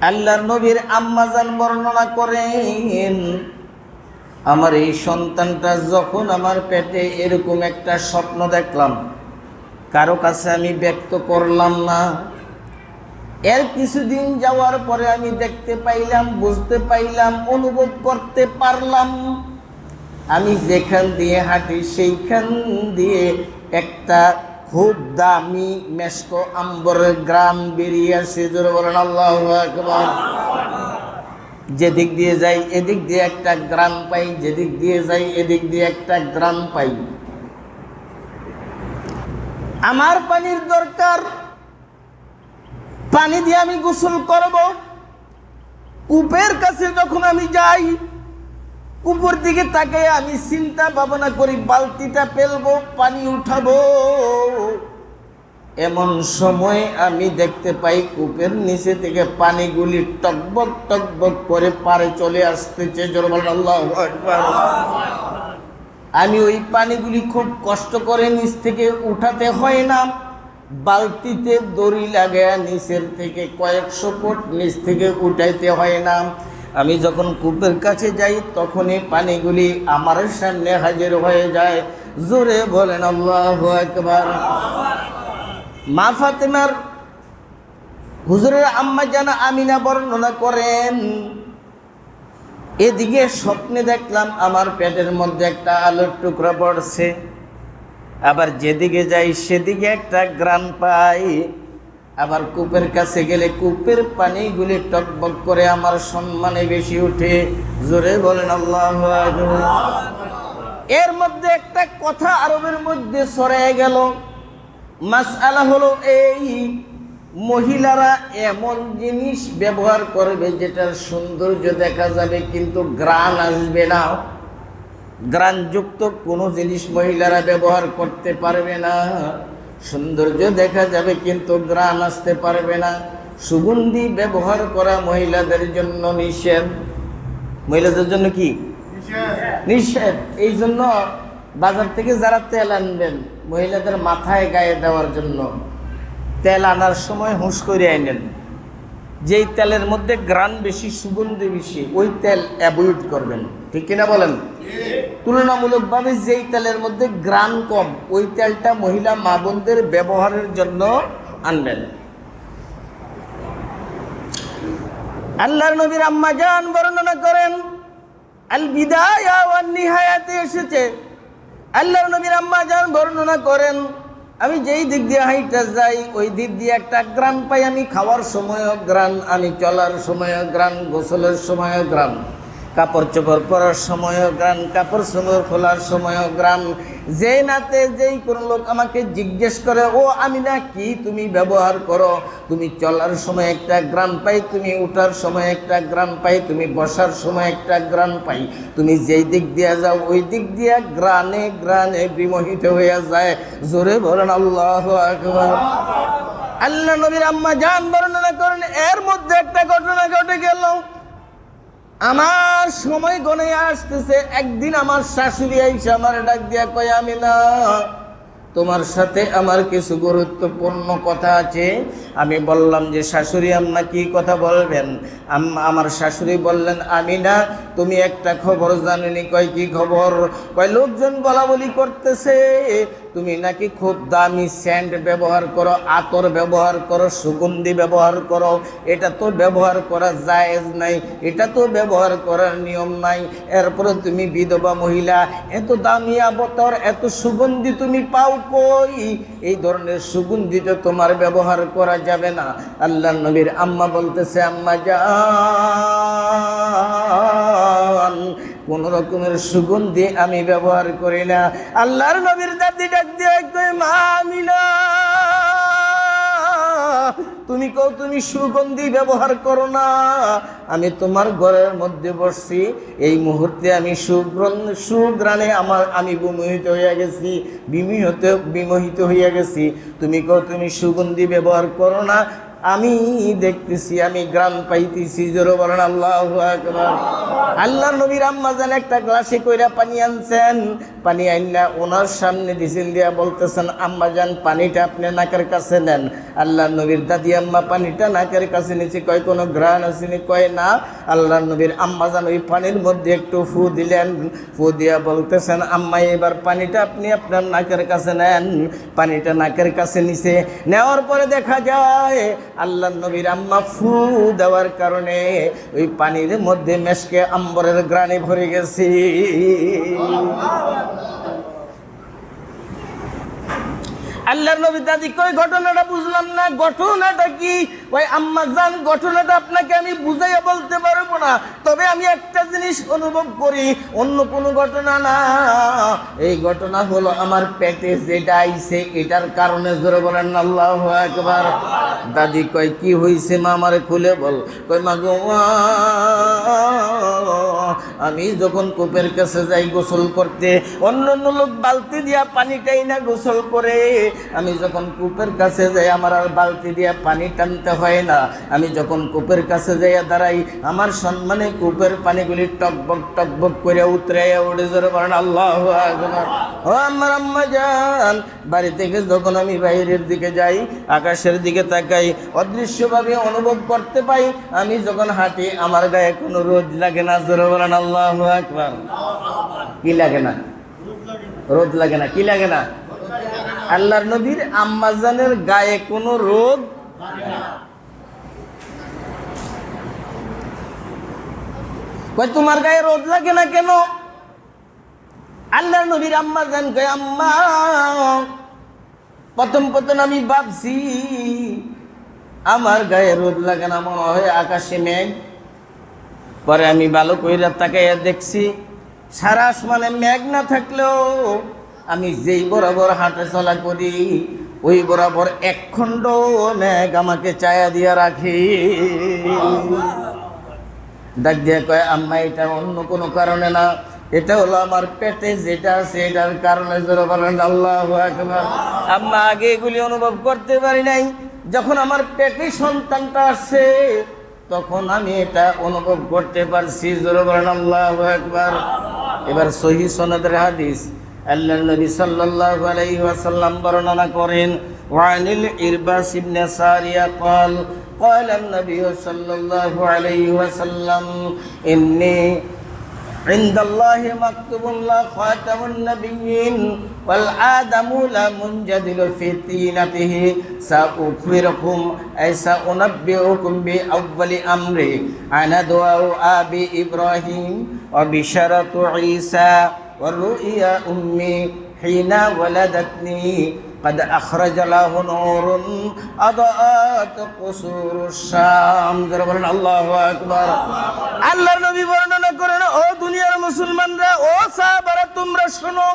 আল্লাহর নবীর আম্মাজান বর্ণনা করেন, আমার এই সন্তানটা যখন আমার পেটে এরকম একটা স্বপ্ন দেখলাম, কারও কাছে আমি ব্যক্ত করলাম না। এর কিছুদিন যাওয়ার পরে আমি দেখতে পাইলাম, বুঝতে পাইলাম, অনুভব করতে পারলাম। আমি যেখান দিয়ে হাঁটি সেইখান দিয়ে একটা খুব দামি মেস্কো আম্বরের গ্রাম বেরিয়ে আসে জোরে বলেন, আল্লাহ যেদিক দিয়ে যাই, এদিক দিয়ে একটা গ্রাম পাই। যেদিক দিয়ে যাই, এদিক দিয়ে একটা গ্রাম পাই। আমার পানির দরকার। পানি দিয়ে আমি গোসল করব। কূপের কাছে যখন আমি যাই উপর দিকে তাকে আমি চিন্তা ভাবনা করি, বালতিটা ফেলব, পানি উঠাবো। এমন সময় আমি দেখতে পাই, কূপের নিচে থেকে পানিগুলি টকবক টকবক করে পারে চলে আসতেছে। আমি ওই পানিগুলি খুব কষ্ট করে নিচ থেকে উঠাতে হয় না। বালতিতে দড়ি লাগায় নিচের থেকে কয়েকশো ফুট নিচ থেকে উঠাইতে হয় না। আমি যখন কূপের কাছে যাই, তখনই পানিগুলি আমার সামনে হাজির হয়ে যায়। জোরে বলেন, আল্লাহ একবার মা ফাতেমার হুজুরের আম্মা জানা আমিনা বর্ণনা করেন। এদিকে স্বপ্নে দেখলাম আমার পেটের মধ্যে একটা আলোর টুকরা পড়ছে। আবার যেদিকে যাই, সেদিকে একটা গ্রান পাই। আবার কূপের কাছে গেলে কূপের পানিগুলি টকবক করে আমার সম্মানে বেশি উঠে জোরে বলেন আল্লাহ এর মধ্যে একটা কথা আরবের মধ্যে সরে গেল। মাসআলা হলো এই, মহিলারা এমন জিনিস ব্যবহার করবে যেটার সৌন্দর্য দেখা যাবে কিন্তু গ্রান আসবে না। গ্রানযুক্ত কোনো জিনিস মহিলারা ব্যবহার করতে পারবে না। সৌন্দর্য দেখা যাবে কিন্তু গ্রান আসতে পারবে না। সুগন্ধি ব্যবহার করা মহিলাদের জন্য নিষেধ। মহিলাদের জন্য কি? নিষেধ। এই জন্য বাজার থেকে যারা তেল আনবেন মহিলাদের মাথায় গায়ে দেওয়ার জন্য তেল আনার সময় হুঁশ করে আনেন। যেই তেলের মধ্যে গ্রান বেশি সুগন্ধি বেশি ওই তেল অ্যাভয়েড করবেন। ঠিক কিনা বলেন? তুলনামূলকভাবে যেই তেলের মধ্যে গ্রান কম, ওই তেলটা মহিলা মা বোনদের ব্যবহারের জন্য আনবেন আল্লাহর নবীর আম্মা জান বর্ণনা করেন আল বিদায়া নিহায়াতে এসেছে। আল্লাহর নবীর আম্মা জান বর্ণনা করেন, আমি যেই দিক দিয়ে হাইটা যাই, ওই দিক দিয়ে একটা গ্রান পাই, আমি খাওয়ার সময়ও গ্রান, আমি চলার সময়ও গ্রান, গোসলের সময়ও গ্রান। কাপড় চোপড় পরার সময়ও গ্রান কাপড় চোপড় খোলার সময়ও গ্রাম। যেই নাতে যেই কোনো লোক আমাকে জিজ্ঞেস করে, ও আমি না কি তুমি ব্যবহার করো? তুমি চলার সময় একটা গ্রাম পাই, তুমি উঠার সময় একটা গ্রাম পাই, তুমি বসার সময় একটা গ্রাম পাই। তুমি যেই দিক দিয়ে যাও, ওই দিক দিয়ে গ্রানে গ্রানে বিমোহিত হয়ে যায়। জোরে বলেন, আল্লাহ আল্লাহ নবীর আম্মা জান বর্ণনা করেন, এর মধ্যে একটা ঘটনা ঘটে গেল। আমার সময় গনে আসতেছে, একদিন আমার শাশুড়ি আইসা আমার ডাক দিয়া কয় আমি না তোমার সাথে আমার কিছু গুরুত্বপূর্ণ কথা আছে। আমি বললাম যে, শাশুড়ি, আম্মা কি কথা বলবেন? আমার শাশুড়ি বললেন আমি না তুমি একটা খবর জানেনি, কয় কি খবর? কয়, লোকজন বলা বলি করতেছে। তুমি নাকি খুব দামি স্যান্ড ব্যবহার করো, আতর ব্যবহার করো, সুগন্ধি ব্যবহার করো। এটা তো ব্যবহার করা জায়েজ নাই, এটা তো ব্যবহার করার নিয়ম নাই। এরপরে তুমি বিধবা মহিলা, এত দামি আবতর, এত সুগন্ধি তুমি পাও কই? এই ধরনের সুগন্ধি তো তোমার ব্যবহার করা যাবে না। আল্লাহ নবীর আম্মা বলতেছে, আম্মা যান, কোন রকমের সুগন্ধি আমি ব্যবহার করি না। আল্লাহর নবীর দাদি ডাক দিয়ে মা আমিনা। তুমি কও, তুমি সুগন্ধি ব্যবহার করো না। আমি তোমার ঘরের মধ্যে বসছি, এই মুহূর্তে আমি সুগ্রন, সুগ্রাণে আমার, আমি বিমোহিত হইয়া গেছি, বিমোহিত বিমোহিত হইয়া গেছি। তুমি কও, তুমি সুগন্ধি ব্যবহার করো না আমি দেখতেছি, আমি গ্রাম পাইতেছি, জোরে বলেন আল্লাহ আল্লাহ নবীর আম্মা জান একটা গ্লাসে কইরা পানি আনছেন, পানি আইনা ওনার সামনে দিছেন দিয়া বলতেছেন, আম্মা জান পানিটা আপনি নাকের কাছে নেন। আল্লাহ নবীর দাদি আম্মা, পানিটা নাকের কাছে নিচে কয়, কোনো গ্রান আসেনি? কয়, না। আল্লাহ নবীর আম্মা জান ওই পানির মধ্যে একটু ফু দিলেন, ফু দিয়া বলতেছেন, আম্মা, এবার পানিটা আপনি আপনার নাকের কাছে নেন। পানিটা নাকের কাছে নিছে নেওয়ার পরে দেখা যায় আল্লাহ নবীর আম্মা ফু দেওয়ার কারণে ওই পানির মধ্যে মেশকে আম্বরের গ্রানে ভরে গেছি। আল্লাহ নবী দাদি, কই ঘটনাটা বুঝলাম না? ঘটনাটা কি? ওই আম্মা জান, ঘটনাটা আপনাকে আমি বুঝাইয়া বলতে পারব না। তবে আমি একটা জিনিস অনুভব করি, অন্য কোনো ঘটনা না। এই ঘটনা হলো আমার পেটে যেটা আইছে, এটার কারণে জোরে বলেন, আল্লাহ একবার দাদি কয়, কি হয়েছে মা, আমারে খুলে বল। কই মা গো আমি যখন কূপের কাছে যাই গোসল করতে অন্য অন্য লোক বালতি দিয়া পানিটাই না গোসল করে। আমি যখন কূপের কাছে যাই, আমার আর বালতি দিয়া পানি টানতে হয় না। আমি যখন কূপের কাছে যাইয়া দাঁড়াই, আমার সম্মানে কূপের পানিগুলি টকবক টকবক করে উতরাইয়া উড়ে জোরে বলেন, আল্লাহ। ও আমার আম্মা যান বাড়ি থেকে যখন আমি বাইরের দিকে যাই, আকাশের দিকে তাকাই, অদৃশ্যভাবে অনুভব করতে পাই, আমি যখন হাঁটি, আমার গায়ে কোনো রোদ লাগে না, জোরে বলেন, আল্লাহ আকবার। কি লাগে না? রোদ লাগে না। কি লাগে না? আল্লাহর নবীর আম্মাজানের গায়ে কোনো রোদ কই তোমার গায়ে রোদ লাগে না কেন? আল্লাহর নবীর আম্মা জান কয়, আম্মা, প্রথম প্রথম আমি ভাবছি, আমার গায়ে রোদ লাগে না, মনে হয় আকাশে মেঘ। পরে আমি ভালো কইরা তাকাইয়া দেখছি, সারা আসমানে মেঘ না থাকলেও আমি যেই বরাবর হাঁটা চলা করি, ওই বরাবর এক খণ্ড মেঘ আমাকে চায়া দিয়া রাখি। ডাক দিয়ে কয়, আম্মা, এটা অন্য কোনো কারণে না। এটা হলো আমার পেটে যেটা আছে, এটার কারণে জোর বলেন, আল্লাহ আম্মা, আগে এগুলি অনুভব করতে পারি নাই। যখন আমার পেটে সন্তানটা আসছে, তখন আমি এটা অনুভব করতে পারছি, জোর বলেন, আল্লাহ একবার এবার সহি সনদের হাদিস আল্লাহ নবী সাল্লাল্লাহু আলাইহি ওয়াসাল্লাম বর্ণনা করেন ওয়ানিল ইরবাস ইবনে সারিয়া কল قال النبي صلى الله عليه وسلم إني عند الله مكتوب لا خاتم النبيين والآدم لا منجدل في طينته سأخبركم أي سأنبئكم بأول أمري أنا دعاء أبي إبراهيم وبشرة عيسى والرؤيا أمي حين ولدتني قد أخرج له نور أضاءت قصور الشام ضرب الله أكبر আল্লাহর নবী বর্ণনা করেন ও দুনিয়ার মুসলমানরা ও সাহাবারা তোমরা শোনো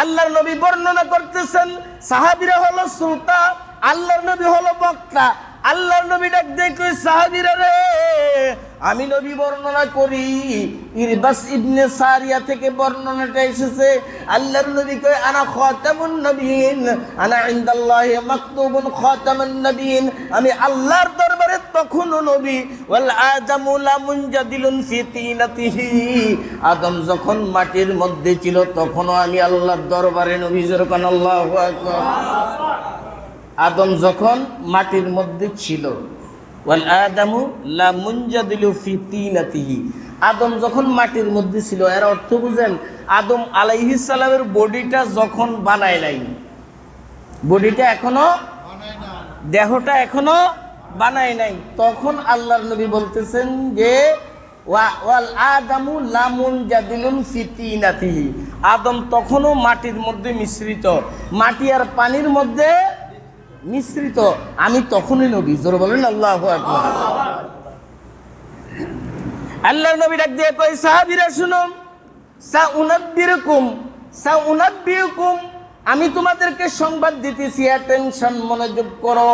আল্লাহর নবী বর্ণনা করতেছেন সাহাবীরা হলো শ্রোতা আল্লাহর নবী হলো বক্তা আল্লাহর নবী ডাক দেখো সাহাবীরা রে? আমি নবী বর্ণনা করি, ইরবাস ইবনে সারিয়া থেকে বর্ণনাটা এসেছে। আল্লাহর নবী কয়, আনা খাতামুন নবীন, আনা ইনদাল্লাহি মাকতুবুন খাতামুন নবীন। আমি আল্লাহর দরবারে তখনও নবী, ওয়াল আদামু লা মুনজাদিলুন ফি তিনাতিহি। আদম যখন মাটির মধ্যে ছিল, তখনও আমি আল্লাহর দরবারে নবী যেরকম আল্লাহু আকবার। আদম যখন মাটির মধ্যে ছিল, ওয়াল আদামু যখন মাটির মধ্যে ছিল, এর অর্থ বুঝেন, আদম আলাইহিস বডিটা যখন বানায় নাই, বডিটা এখনও দেহটা এখনও বানায় নাই, তখন আল্লাহর নবী বলতেছেন যে আদম তখনও মাটির মধ্যে মিশ্রিত, মাটি আর পানির মধ্যে মিশ্রিত, আমি তখনই নবী। জোর বলেন, আল্লাহ আল্লাহ নবী ডাক দিয়ে কই সাহাবিরা শুনুন সা উনাব্বিরকুম সা উনাব্বিরকুম আমি তোমাদেরকে সংবাদ দিতেছি। অ্যাটেনশন, মনোযোগ করো।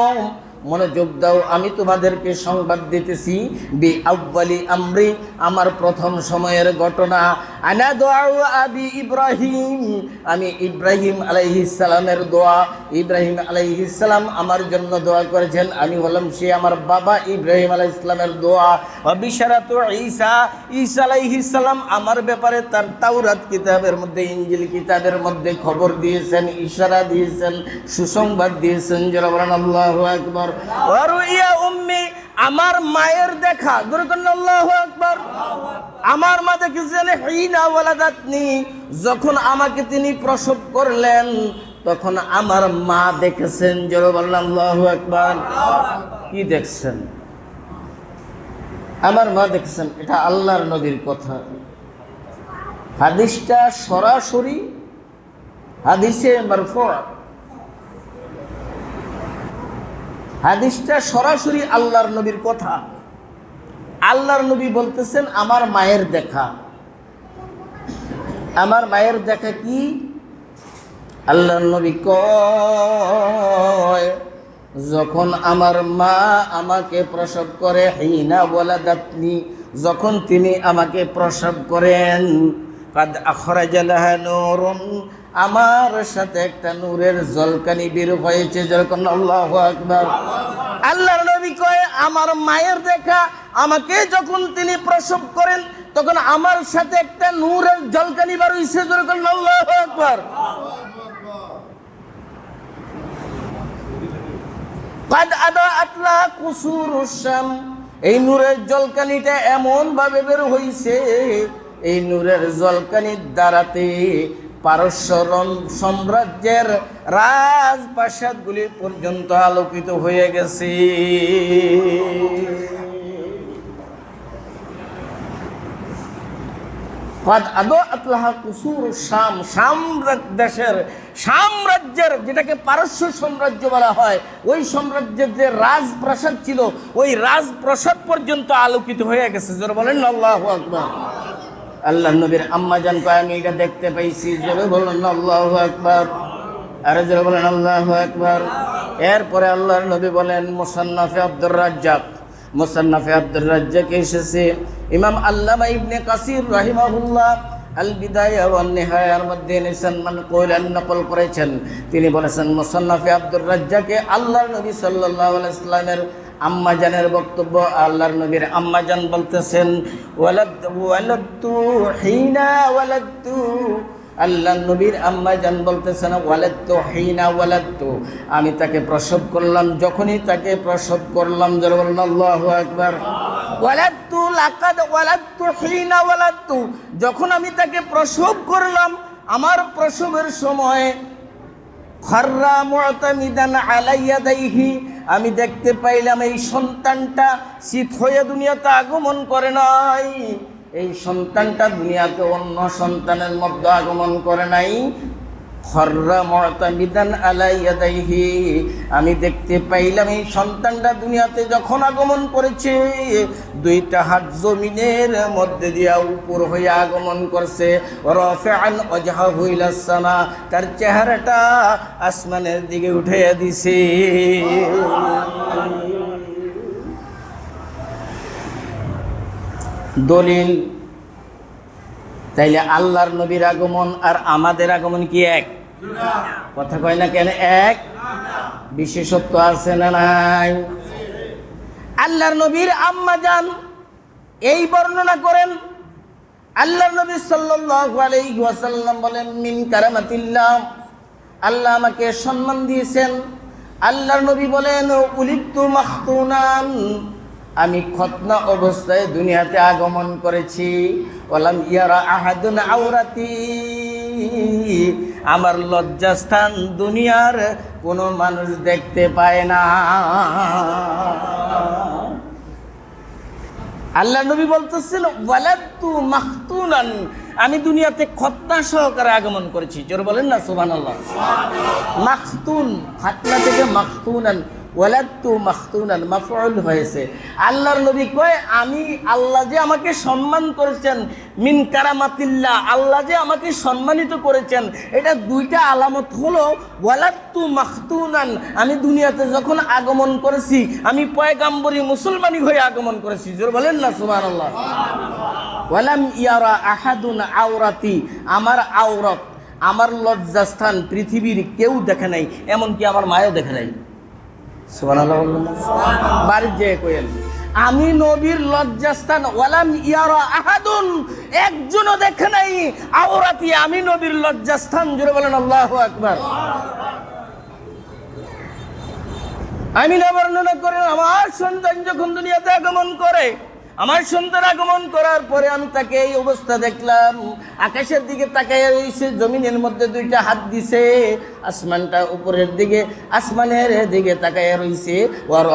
মনোযোগ দাও, আমি তোমাদেরকে সংবাদ দিতেছি। বি আব্বালি আমরি, আমার প্রথম সময়ের ঘটনা। আনা দোয়া আবি ইব্রাহিম, আমি ইব্রাহিম আলাইহিস সালামের দোয়া। ইব্রাহিম আলাইহিস সালাম আমার জন্য দোয়া করেছেন। আমি হলাম সে আমার বাবা ইব্রাহিম আলাইহিস সালামের দোয়া। অবিশারাত ঈসা ঈসা আলাইহিস সালাম আমার ব্যাপারে তার তাওরাত কিতাবের মধ্যে ইঞ্জিল কিতাবের মধ্যে খবর দিয়েছেন, ইশারা দিয়েছেন, সুসংবাদ দিয়েছেন। যারা বলেন আল্লাহু আকবার। আমার মায়ের দেখা। আকবার। আমার মা দেখেছেন হিনা ওয়ালাদাতনি যখন আমাকে তিনি প্রসব করলেন, তখন আমার মা দেখেছেন। আল্লাহু আকবার। কি দেখছেন? আমার মা দেখছেন, এটা আল্লাহর নবীর কথা। হাদিসটা সরাসরি হাদিসে মারফু। হাদিসটা সরাসরি আল্লাহর নবীর কথা। আল্লাহর নবী বলতেছেন, আমার মায়ের দেখা। আমার মায়ের দেখা কি? আল্লাহর নবী কয়, যখন আমার মা আমাকে প্রসব করে, হিনা বলা দাতনি যখন তিনি আমাকে প্রসব করেন, কাদ আমার সাথে একটা নূরের জলকানি বের হয়েছে যখন আল্লাহু আকবার। আল্লাহর নবী কয়, আমার মায়ের দেখা। আমাকে যখন তিনি প্রসব করেন, তখন আমার সাথে একটা নূরের জলকানি বার হয়েছে যখন আল্লাহু আকবার। কাদ আদা আতলা কুসুর এই নূরের জলকানিটা এমন ভাবে বের হইছে, এই নূরের জলকানির দ্বারাতে পারস্য সাম্রাজ্যের রাজপ্রাসাদগুলি পর্যন্ত আলোকিত হয়ে গেছে। দেশের সাম্রাজ্যের যেটাকে পারস্য সাম্রাজ্য বলা হয়, ওই সাম্রাজ্যের যে রাজপ্রাসাদ ছিল, ওই রাজপ্রাসাদ পর্যন্ত আলোকিত হয়ে গেছে। যারা বলেন আল্লাহু আকবার। আল্লাহ নবীর আম্মা জান কয়, আমি এটা দেখতে পাইছি। যারা বলেন, আল্লাহু আকবার। আরে যারা বলেন, আল্লাহু আকবার। এরপরে আল্লাহর নবী বলেন, মুসান্নাফে আব্দুর রাজ্জাক। মুসান্নাফে আব্দুর রাজ্জাক এসেছে। ইমাম আল্লামা ইবনে কাসির রাহিমাহুল্লাহ আল বিদায়া ওয়ান নিহায়ার মধ্যে মান নকল করেছেন। তিনি বলেছেন, মুসান্নাফে আব্দুর রাজ্জাকে আল্লাহর নবী সাল্লাল্লাহু আলাইহি সাল্লামের আম্মা জানের বক্তব্য আল্লাহর নবীর আম্মা জান বলতেছেন আল্লাহ নবীর আম্মা জান বলতেছেন ওয়ালাদতু হিনা ওয়ালাদতু আমি তাকে প্রসব করলাম, যখনই তাকে প্রসব করলাম আল্লাহু আকবার। ওয়ালাদতু লাকাদ ওয়ালাদতু হিনা ওয়ালাদতু যখন আমি তাকে প্রসব করলাম, আমার প্রসবের সময়, খর্রা আলাইয়া দাইহি আমি দেখতে পাইলাম এই সন্তানটা শীত হয়ে দুনিয়াতে আগমন করে নাই। এই সন্তানটা দুনিয়াতে অন্য সন্তানের মধ্যে আগমন করে নাই। আমি দেখতে পাইলাম এই সন্তানটা দুনিয়াতে যখন আগমন করেছে, দুইটা হাত জমিনের মধ্যে দিয়া উপর হয়ে আগমন করছে। তার চেহারাটা আসমানের দিকে উঠে দিছে। দলিল তাইলে আল্লাহর নবীর আগমন আর আমাদের আগমন কি এক? কথা কয় না কেন এক? বিশেষত্ব আছে না নাই? আল্লাহর নবীর আম্মা যান, এই বর্ণনা করেন। আল্লাহর নবী সাল্লাল্লাহু আলাইহি ওয়াসাল্লাম বলেন, মিন কারামাতিল্লাহ। আল্লাহ আমাকে সম্মান দিয়েছেন। আল্লাহর নবী বলেন উলিপ্তু মাখতুনান। আমি খতনা অবস্থায় দুনিয়াতে আগমন করেছি। ওলাম ইয়ারা আহাদুন আওরাতি। আমার লজ্জাস্থান দুনিয়ার কোনো মানুষ দেখতে পায় না। আল্লাহ নবী বলতেছিল ওয়ালাদতু মাখতুনান। আমি দুনিয়াতে খতনা সহকারে আগমন করেছি। জোর বলেন না, সুবহানাল্লাহ। মাখতুন, খাতনা থেকে মাখতুনান ওয়ালাদতু মাখতুনান মাফউল হয়েছে। আল্লাহর নবী কয়, আমি আল্লাহ যে আমাকে সম্মান করেছেন, মিন কারামাতিল্লাহ, আল্লাহ যে আমাকে সম্মানিত করেছেন, এটা দুইটা আলামত হলো ওয়ালাদতু মাখতুনান, আমি দুনিয়াতে যখন আগমন করেছি, আমি পয়গাম্বরী মুসলমানি হয়ে আগমন করেছি। জোর বলেন না, সুবহানাল্লাহ। ওয়ালাম ইয়ারা আহাদুন আওরাতি, আমার আওরত, আমার লজ্জাস্থান পৃথিবীর কেউ দেখে নাই, এমনকি আমার মায়ও দেখে নাই? আমি নবীর লজ্জাস্থান, ওয়ালাম ইয়ারা আহাদুন, একজনও দেখে নাই। আওরাতি, আমি নবীর লজ্জাস্থান জুড়ে বলেন আল্লাহ আকবার। আমি না বর্ণনা করেন আমার সন্তান যখন দুনিয়াতে আগমন করে আমার সন্তান আগমন করার পরে আমি তাকে এই অবস্থা দেখলাম। আকাশের দিকে তাকাইয়া রয়েছে জমিনের মধ্যে দুইটা হাত দিছে, আসমানটা উপরের দিকে, আসমানের দিকে তাকাইয়া রয়েছে ওর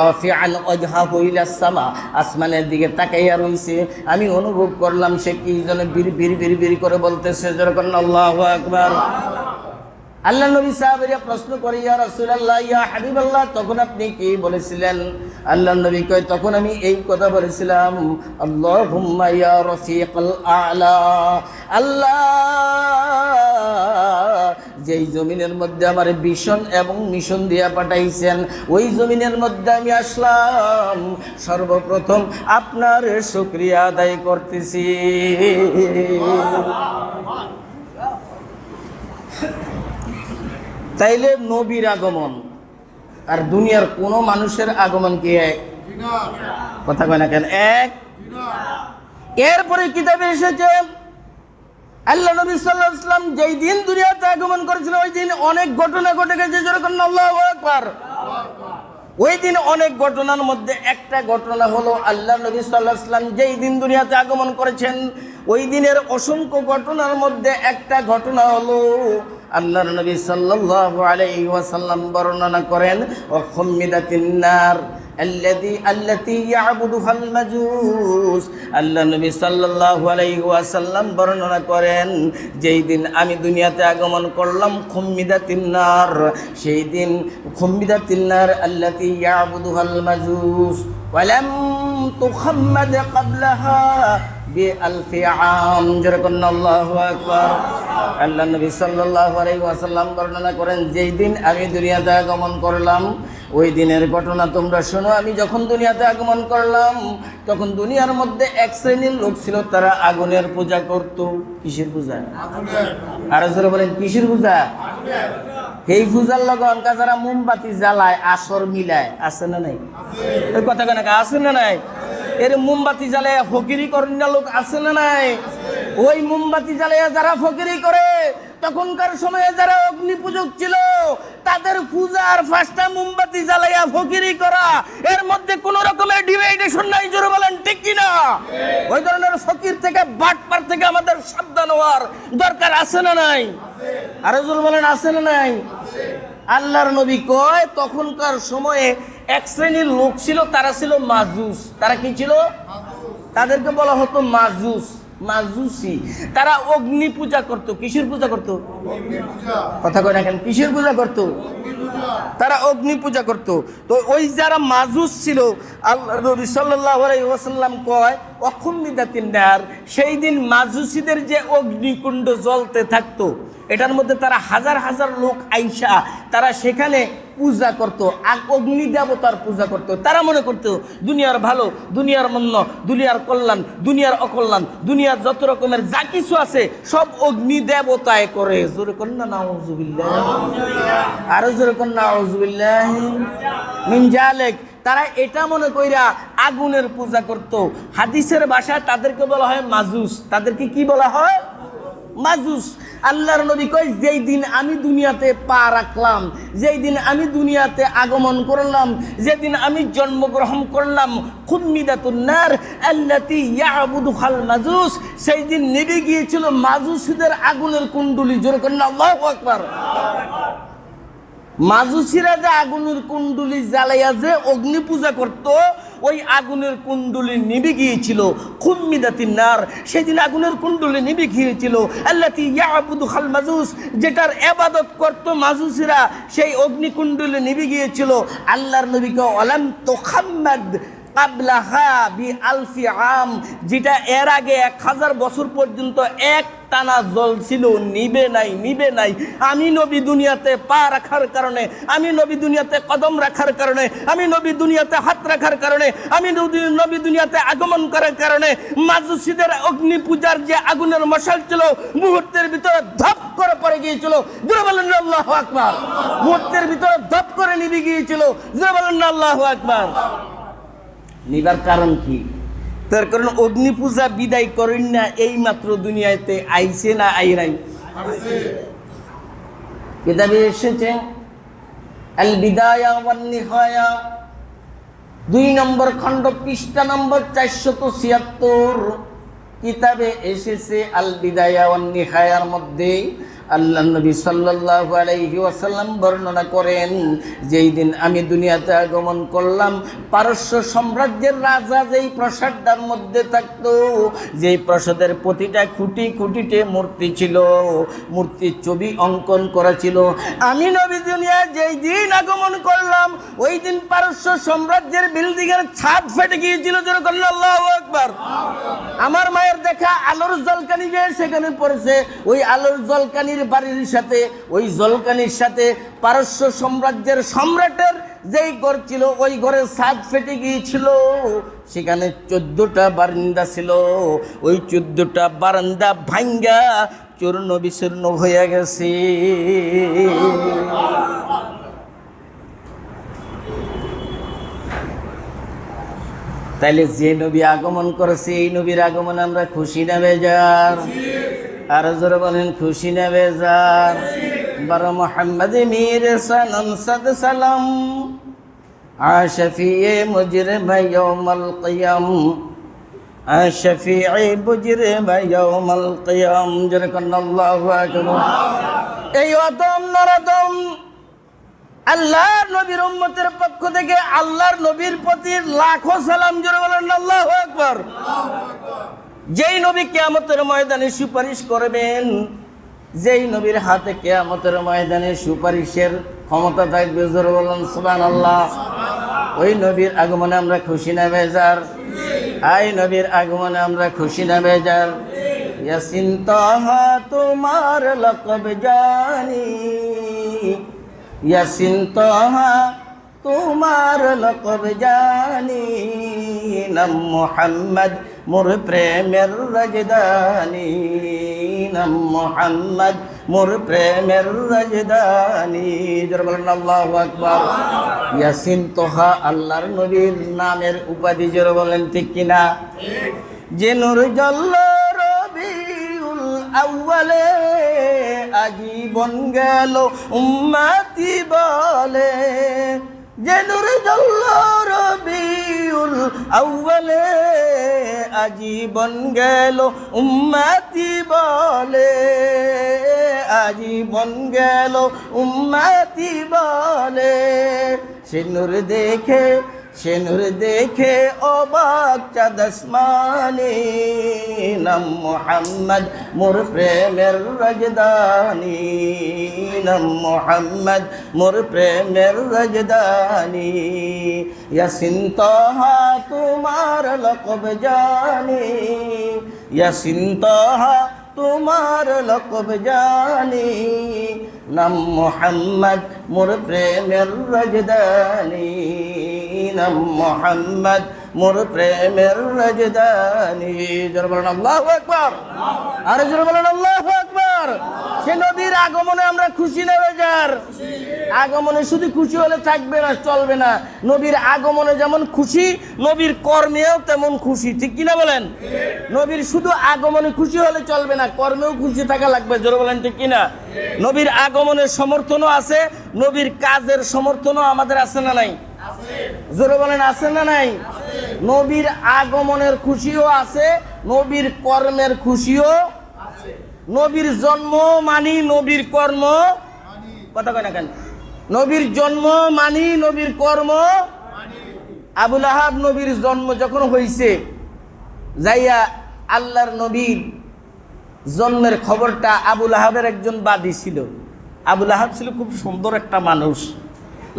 আন অজহা হইলা সামা, আসমানের দিকে তাকাইয়া রয়েছে আমি অনুভব করলাম সে কি যেন বিড়ি বিড়ি বিড়ি করে বলতেছে, যেরকম আল্লাহ আকবার। আল্লাহ নবী সাহাবেরা প্রশ্ন করে, ইয়া রাসূলুল্লাহ, ইয়া হাবিবাল্লাহ? তখন আপনি কি বলেছিলেন? আল্লাহ নবী কয়, তখন আমি এই কথা বলেছিলাম, আল্লাহুম্মা ইয়া রফিকাল আলা। আল্লাহ, যেই জমিনের মধ্যে আমার ভীষণ এবং মিশন দিয়া পাঠাইছেন, ওই জমিনের মধ্যে আমি আসলাম, সর্বপ্রথম আপনার শুকরিয়া আদায় করতেছি। তাইলে নবীর আগমন। আর দুনিয়ার কোনো মানুষের আগমন কি এক? কথা কয় না কেন, এক। এরপরে কিতাবে এসেছে, আল্লাহ নবী সাল্লাহ ইসলাম যেই দিন দুনিয়াতে আগমন করেছিল, ওই দিন অনেক ঘটনা ঘটে গেছে, যেরকম আল্লাহ আকবার। ওই দিন অনেক ঘটনার মধ্যে একটা ঘটনা হলো, আল্লাহ নবী সাল্লাহ ইসলাম যেই দিন দুনিয়াতে আগমন করেছেন, ওই দিনের অসংখ্য ঘটনার মধ্যে একটা ঘটনা হলো আল্লাহর নবী সাল্লাল্লাহু আলাইহি ওয়াসাল্লাম বর্ণনা করেন ও খুম্মিদাতিন নার আল্লাযী, আল্লাতী ইয়াবুদুহাল মাজুস। আল্লাহ নবী সাল্লাল্লাহু আলাইহি ওয়াসাল্লাম বর্ণনা করেন, যেই দিন আমি দুনিয়াতে আগমন করলাম, খুম্মিদাতিন নার, সেই দিন খুম্মিদাতিন নার আল্লাতী ইয়াবুদুহাল মাজুস। ওয়ালাম তুখাম্মাদ ক্বাবলাহা বিআলফি আম আল্লাহু নবী সাল্লাল্লাহু আলাইহি ওয়াসাল্লাম বর্ণনা করেন, যেই দিন আমি দুনিয়াতে আগমন করলাম, ওই দিনের ঘটনা তোমরা শোনো। আমি যখন দুনিয়াতে আগমন করলাম, তখন দুনিয়ার মধ্যে এক শ্রেণির লোক ছিল, তারা আগুনের পূজা করত। কিসের পূজা? আর জোরে বলেন, কিসের পূজা? এই পূজার লগন যারা মোমবাতি জ্বালায়, আসর মিলায়। আছে না নাই? কথা কেন আছে না নাই? এর মোমবাতি জ্বালায় ফকিরি করেন লোক আছে না নাই? ওই মোমবাতি জ্বালায় যারা ফকিরি করে, তখনকার সময়ে যারা অগ্নি পূজক ছিল, তাদের পূজার ফার্স্টটা মোমবাতি জ্বালাইয়া ফকিরি করা, এর মধ্যে কোন রকমের ডিভাইডেশন নাই, জোরে বলেন, ঠিক কিনা? ওই ধরনের ফকির থেকে, বাটপার থেকে আমাদের সাবধান হওয়ার দরকার আছে না নাই? আরও জোর বলেন, আছে না নাই? আল্লাহর নবী কয়, তখনকার সময়ে এক শ্রেণির লোক ছিল, তারা ছিল মাজুস। তারা কি ছিল? তাদেরকে বলা হতো মাজুস। মাজুসি। তারা অগ্নি পূজা করত, কিসের পূজা করত? কথা কয় না কেন? কিসের পূজা করত? তারা অগ্নি পূজা করত। তো ওই যারা মাজুস ছিল আল্লাহ নবী সাল্লাল্লাহু আলাইহি ওয়াসাল্লাম কয় অখুমিদাতিন নার। সেই দিন মাজুসিদের যে অগ্নিকুণ্ড জ্বলতে থাকতো, এটার মধ্যে তারা হাজার হাজার লোক আইসা, তারা সেখানে পূজা করত অগ্নি দেবতার পূজা করত। তারা মনে করতো, দুনিয়ার ভালো, দুনিয়ার মন্য দুনিয়ার কল্যাণ, দুনিয়ার অকল্যাণ, দুনিয়ার যত রকমের যা কিছু আছে, সব অগ্নি দেবতায় করে। জোরে কন্যা নাউজুবিল্লাহ। আরও জোরে কন্যা তারা এটা মনে কইরা আগুনের পূজা করত। হাদিসের ভাষায় তাদেরকে বলা হয় মাজুস। তাদেরকে কি বলা হয়? মাজুস। আল্লাহর নবী কয়, যেই দিন আমি দুনিয়াতে পা রাখলাম, যেই দিন আমি দুনিয়াতে আগমন করলাম যেদিন আমি জন্মগ্রহণ করলাম খুম্মিদাতুন্নার আল্লাতি ইয়াবুদু খাল মাজুস, সেই দিন নেবে গিয়েছিল মাজুসিদের আগুনের কুণ্ডুলি। জোর করলাম আল্লাহু আকবার। মাজুসিরা যে আগুনের কুণ্ডুলি জ্বালাইয়া যে অগ্নি পূজা করত, ওই আগুনের কুণ্ডুলি নিভে গিয়েছিল খুম্মিদাতির নার, সেদিন আগুনের কুণ্ডুলি নিবে গিয়েছিল আল্লাতি ইয়াবুদু খাল মাজুস, যেটার এবাদত করত মাজুসিরা সেই অগ্নিকুণ্ডলে নিভে গিয়েছিল আল্লাহর নবীকে অলাম তোখাম্মাদ কাবলাহা বি আলফি আম, যেটা এর আগে এক হাজার বছর পর্যন্ত এক টানা জল ছিল, নিবে নাই নিবে নাই। আমি নবী দুনিয়াতে পা রাখার কারণে, আমি নবী দুনিয়াতে কদম রাখার কারণে, আমি নবী দুনিয়াতে হাত রাখার কারণে, আমি নবী- নবী দুনিয়াতে আগমন করার কারণে, মাজুসিদের অগ্নি পূজার যে আগুনের মশাল ছিল, মুহূর্তের ভিতরে ধপ করে পড়ে গিয়েছিল। জোরে বলেন না আল্লাহু আকবার। মুহূর্তের ভিতরে ধপ করে নিভে গিয়েছিল। জোরে বলেন না আল্লাহু আকবার। নিবার কারণ কি? তার কারণ অগ্নি পূজা বিদায় করেন না এই মাত্র দুনিয়াতে আইছে না আই নাই। কিতাবে এসেছে আল বিদায়া ওয়ান নিহায়া দুই নম্বর খণ্ড পৃষ্ঠা নম্বর চারশত ছিয়াত্তর। কিতাবে এসেছে আল বিদায়া ওয়ান নিহায়ার মধ্যে আল্লাহ নবী সাল্লাল্লাহু আলাইহি ওয়াসাল্লাম বর্ণনা করেন, যেই দিন আমি দুনিয়াতে আগমন করলাম, পারস্য সাম্রাজ্যের রাজা যেই প্রাসাদটার মধ্যে থাকতো, যেই প্রাসাদের প্রতিটা খুঁটি খুঁটিতে মূর্তি ছিল, মূর্তির ছবি অঙ্কন করা ছিল। আমি নবী দুনিয়া যেই দিন আগমন করলাম, ওই দিন পারস্য সাম্রাজ্যের বিল্ডিং এর ছাদ ফেটে গিয়েছিল যেরকম আল্লাহ একবার আমার মায়ের দেখা আলোর জলকানি যে সেখানে পড়েছে, ওই আলোর জলকানির বাড়ির সাথে, ওই জলকানির সাথে, পারস্য সাম্রাজ্যের সম্রাটের যেই ঘর ছিল, ওই ঘরের ছাদ ফেটে গিয়েছিল। সেখানে চোদ্দটা বারান্দা ছিল। ওই চোদ্দটা বারান্দা ভাঙ্গা চূর্ণ বিচূর্ণ হয়ে গেছে। তাইলে যে নবী আগমন করেছে, এই নবীর আগমন আমরা খুশি না, বেজার? আর জোরে বলেন, খুশি না বেজার? বারো মোহাম্মদ মীর সানম সদ সালাম। আশফিয়ে মুজরিম ইয়াউমাল কিয়াম। আশফিয়ে মুজরিম ইয়াউমাল কিয়াম। জোরে কোন আল্লাহু আকবার। এই অদম নরদম আল্লাহর নবীর উম্মতের পক্ষ থেকে আল্লাহর নবীর প্রতি লাখো সালাম, জোরে বলেন, আল্লাহু আকবার। যেই নবী কেয়ামতের ময়দানে সুপারিশ করবেন, যেই নবীর হাতে কেয়ামতের ময়দানে সুপারিশের ক্ষমতা থাকবে, জোরে বলেন, সুবহানাল্লাহ। ওই নবীর আগমনে আমরা খুশি না বেজার? আই নবীর আগমনে আমরা খুশি না বেজার? ইয়াসিন তাহা তোমার লকব জানি, ইয়াসিন তহা তোমার লকব জানি, নাম মোহাম্মদ মোর প্রেমের রাজদানি নাম মোহাম্মদ মোর প্রেমের রাজদানি বলেন, আল্লাহু আকবার। ইয়াসিন তোহা, আল্লাহর নবীর নামের উপাধি জোরে বলেন, ঠিক কিনা যে নূর জল্ল রবিউল আউয়ালে, আজীবন গেল উম্মাতি বলে। যে নূর রবিউল আউয়ালে, আজীবন গেল উম্মাতি বলে। আজীবন গেল উম্মাতি বলে। সে নূর দেখে সে নূর দেখে অবাক চাদসমানি নাম মোহাম্মদ মোর প্রেমের রাজদানি নাম মোহাম্মদ মোর প্রেমের রাজদানি ইয়াসিন তহা তোমার লকব জানি, ইয়াসিন তহা তোমার লকব জানি। নাম মোহাম্মদ, মোর প্রেমের রজদানি। নাম মোহাম্মদ, মোর প্রেমের রজদানি। জোর আল্লাহ একবার আরে জোর আল্লাহ একবার সে নবীর আগমনে আমরা খুশি না বেজার? আগমনে শুধু খুশি হলে থাকবে না চলবে না। নবীর আগমনে যেমন খুশি নবীর কর্মেও তেমন খুশি। ঠিক কিনা বলেন? নবীর শুধু আগমনে খুশি হলে চলবে না কর্মেও খুশি থাকা লাগবে জোরে বলেন ঠিক কিনা? নবীর আগমনের সমর্থনও আছে নবীর কাজের সমর্থনও আমাদের আছে না নাই? জোরে বলেন আছে না নাই? নবীর আগমনের খুশিও আছে নবীর কর্মের খুশিও নবীর জন্ম মানি নবীর কর্ম। কথা কয় না কেন? নবীর জন্ম মানি নবীর কর্ম। আবুল আহাব নবীর জন্ম যখন হয়েছে যাইয়া আল্লাহর নবীর জন্মের খবরটা আবুল আহাবের একজন বাদী ছিল। আবুল আহাব ছিল খুব সুন্দর একটা মানুষ।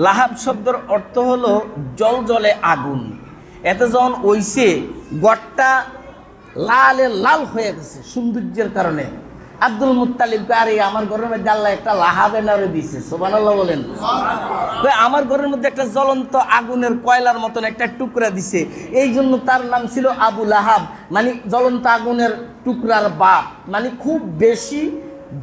লাহাব শব্দের অর্থ হলো জল জলে আগুন। এতে যখন ওইছে গড়টা লালে লাল হয়ে গেছে সৌন্দর্যের কারণে। আব্দুল মুত্তালিবকে আরে আমার ঘরের মধ্যে আল্লাহ একটা লাহাবে নারে দিছে সোবান আল্লাহ বলেন আমার ঘরের মধ্যে একটা জ্বলন্ত আগুনের কয়লার মতন একটা টুকরা দিছে। এই জন্য তার নাম ছিল আবু লাহাব। মানে জ্বলন্ত আগুনের টুকরার বাপ। মানে খুব বেশি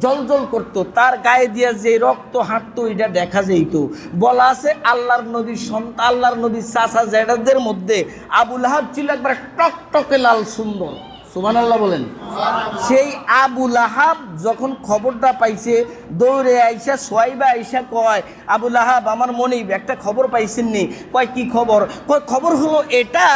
জলজল করতো। তার গায়ে দিয়ে যে রক্ত হাঁটতো, এটা দেখা যেত বলা আছে আল্লাহর নদীর সন্তান, আল্লাহর নদীর চাষা জেডাদের মধ্যে আবুল আহাব ছিল একবার টকটকে লাল সুন্দর। সুমান আল্লাহ বলেন। সেই আবুল আহাব যখন খবরটা পাইছে, দৌড়ে আইসা, সোয়াইবা আইসা কয় আবুল আহাব আমার মনেই একটা খবর পাইছেন নি কয়, কি খবর? কয়, খবর হলো এটা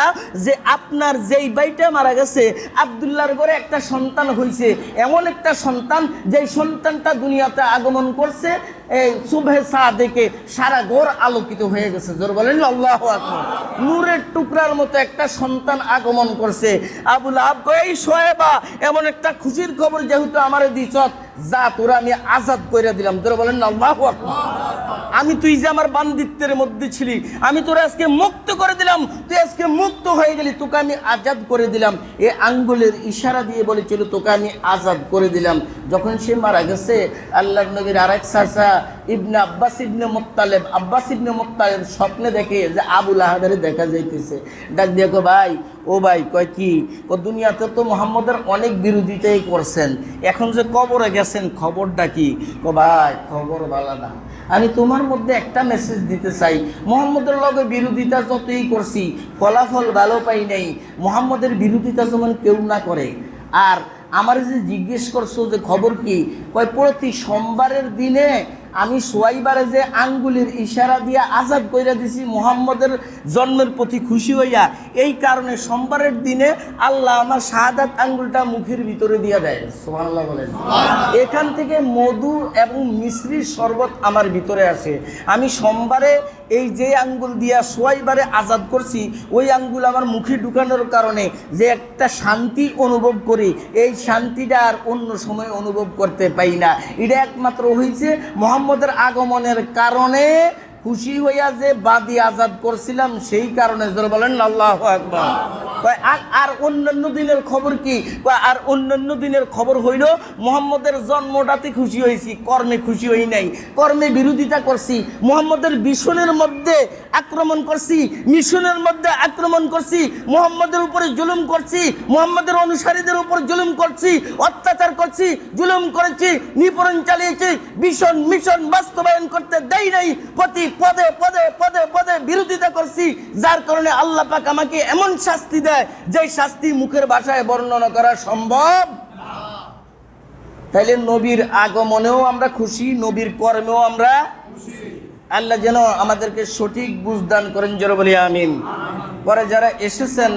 যে আপনার যেই বাইটা মারা গেছে, আবদুল্লাহর ঘরে একটা সন্তান হইছে। এমন একটা সন্তান, যেই সন্তানটা দুনিয়াতে আগমন করছে এই শুভে সা দেখে সারা ঘর আলোকিত হয়ে গেছে। জোর বলেন, আল্লাহ আকবর। নূরের টুকরার মতো একটা সন্তান আগমন করছে। আবুল আব এই সোয়েবা এমন একটা খুশির খবর যেহেতু আমার দিছত যা তোরা আমি আজাদ করে দিলাম। তোরা বলেন আমি তুই যে আমার বান্দিত্বের মধ্যে ছিলি, আমি তোরা আজকে মুক্ত করে দিলাম, তুই আজকে মুক্ত হয়ে গেলি, তোকে আমি আজাদ করে দিলাম। এ আঙ্গুলের ইশারা দিয়ে বলেছিল, তোকে আমি আজাদ করে দিলাম। যখন সে মারা গেছে আল্লাহ নবীর আরেক চাচা ইবনে আব্বাস ইবনে মোত্তালেব। আব্বাস ইবনে মোত্তালেব স্বপ্নে দেখে যে আবুল আহাদের দেখা যাইতেছে। ডাক কো ভাই, ও ভাই, কয় কি? ও দুনিয়াতে তো মোহাম্মদের অনেক বিরোধিতাই করছেন। এখন যে কবরে গেছেন, খবরটা কি? কো ভাই, খবর ভালো না। আমি তোমার মধ্যে একটা মেসেজ দিতে চাই। মোহাম্মদের লগে বিরোধিতা যতই করছি, ফলাফল ভালো পাই নাই। মোহাম্মদের বিরোধিতা যেমন কেউ না করে। আর আমার যে জিজ্ঞেস করছ যে খবর কি? কয়, প্রতি সোমবারের দিনে আমি সোয়াইবারে যে আঙ্গুলির ইশারা দিয়ে আজাদ কইরা দিছি, মোহাম্মদের জন্মের প্রতি খুশি হইয়া, এই কারণে সোমবারের দিনে আল্লাহ আমার শাহাদাত আঙ্গুলটা মুখের ভিতরে দিয়ে দেয়। সোহানাল্লাহ বলেন। এখান থেকে মধু এবং মিশ্রির শরবত আমার ভিতরে আছে। আমি সোমবারে এই যে আঙ্গুল দিয়া সোয়াইবারে আজাদ করছি, ওই আঙ্গুল আমার মুখে ঢুকানোর কারণে যে একটা শান্তি অনুভব করি, এই শান্তিটা আর অন্য সময় অনুভব করতে পাই না। এটা একমাত্র হয়েছে মোহাম্মদের আগমনের কারণে খুশি হইয়া যে বাদি আজাদ করছিলাম, সেই কারণে বলেন, আল্লাহ আর অন্যান্য দিনের খবর কি? আর অন্যান্য দিনের খবর হইল, মোহাম্মদের জন্মটাতে খুশি হয়েছি, কর্মে খুশি হই নাই, কর্মে বিরোধিতা করছি, মোহাম্মদের মিশনের মধ্যে আক্রমণ করছি, মিশনের মধ্যে আক্রমণ করছি, মোহাম্মদের উপরে জুলুম করছি, মোহাম্মদের অনুসারীদের উপর জুলুম করছি, অত্যাচার করছি, জুলুম করেছি নিপরণ চালিয়েছি, ভীষণ মিশন বাস্তবায়ন করতে দেয় নাই, প্রতি পদে পদে পদে পদে বিরোধিতা করছি, যার কারণে আল্লাহ পাক আমাকে এমন শাস্তি দেয় যে শাস্তি মুখের ভাষায় বর্ণনা করা সম্ভব। তাইলে নবীর আগমনেও আমরা খুশি, নবীর কর্মেও আমরা আল্লাহ যেন আমাদেরকে সঠিক বুঝদান করেন, জোর বলি, আমিন। পরে যারা এসেছেন